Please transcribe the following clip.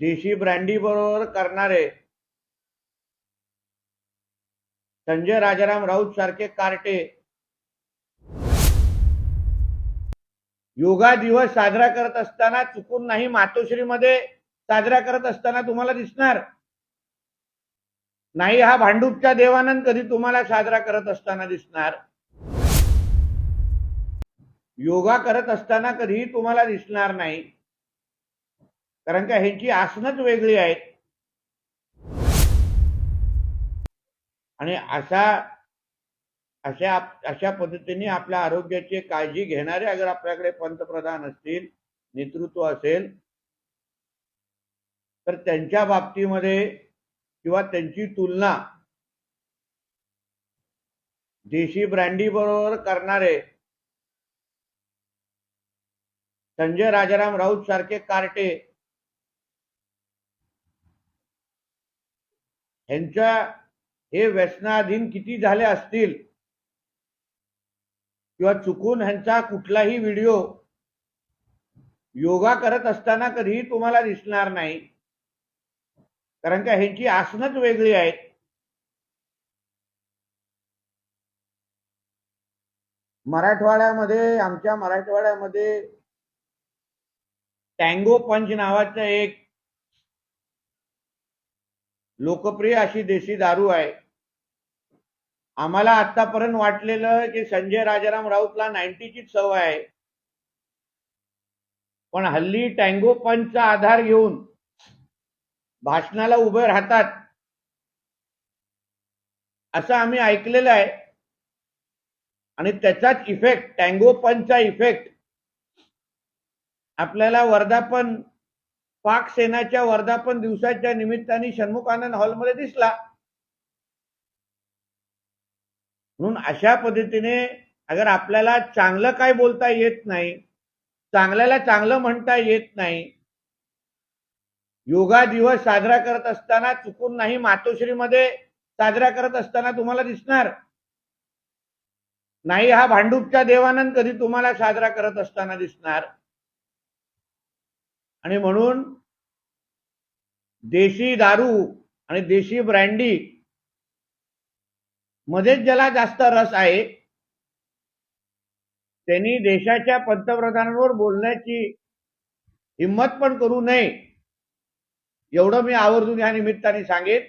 देशी ब्रँडी बरोबर करणारे संजय राजाराम राऊत सारखे कार्टे. योगा दिवस साजरा करत असताना चुकून नाही मातोश्रीमध्ये साजरा करत असताना तुम्हाला दिसणार. नाही हा भांडूपच्या देवानंद कधी तुम्हाला साजरा करत असताना दिसणार. योगा करत असताना कधीही तुम्हाला दिसणार नाही. कारण का ह्यांची आसनच वेगळी आहेत. आणि अशा अशा अशा पद्धतीने आपल्या आरोग्याची काळजी घेणारे अगर आपल्याकडे पंतप्रधान असतील नेतृत्व असेल तर त्यांच्या बाबतीमध्ये किंवा त्यांची तुलना देशी ब्रँडी बरोबर करणारे संजय राजाराम राऊत सारखे कार्टे ह्यांच्या हे व्यसनाधीन किती झाले असतील? किंवा चुकून ह्यांचा कुठलाही व्हिडिओ योगा करत असताना कधीही तुम्हाला दिसणार नाही. कारण का ह्यांची आसनच वेगळी आहेत. मराठवाड्यामध्ये आमच्या मराठवाड्यामध्ये टँगो पंच नावाचं एक लोकप्रिय अशी देशी दारू आहे. आम्हाला आतापर्यंत वाटलेलं की संजय राजाराम राऊतला नाईन्टीचीच सवय आहे. पण हल्ली टँगो पंचचा आधार घेऊन भाषणाला उभे राहतात. असं आम्ही ऐकलेलं आहे. आणि त्याचाच इफेक्ट टँगो पंचचा इफेक्ट आपल्याला वर्धापन पाक सेनाच्या वर्धापन दिवसाच्या निमित्ताने षण्मुख आनंद हॉलमध्ये दिसला. म्हणून अशा पद्धतीने अगर आपल्याला चांगलं काय बोलता येत नाही चांगल्याला चांगलं म्हणता येत नाही योगा दिवस साजरा करत असताना चुकून नाही मातोश्रीमध्ये साजरा करत असताना तुम्हाला दिसणार? नाही हा भांडूपच्या देवानंद कधी तुम्हाला साजरा करत असताना दिसणार? आणि म्हणून देशी दारू आणि देशी ब्रँडी मध्येच ज्याला जास्त रस आहे त्यांनी देशाच्या पंतप्रधानांवर बोलण्याची हिंमत पण करू नये एवढं मी आवर्जून या निमित्ताने सांगेन.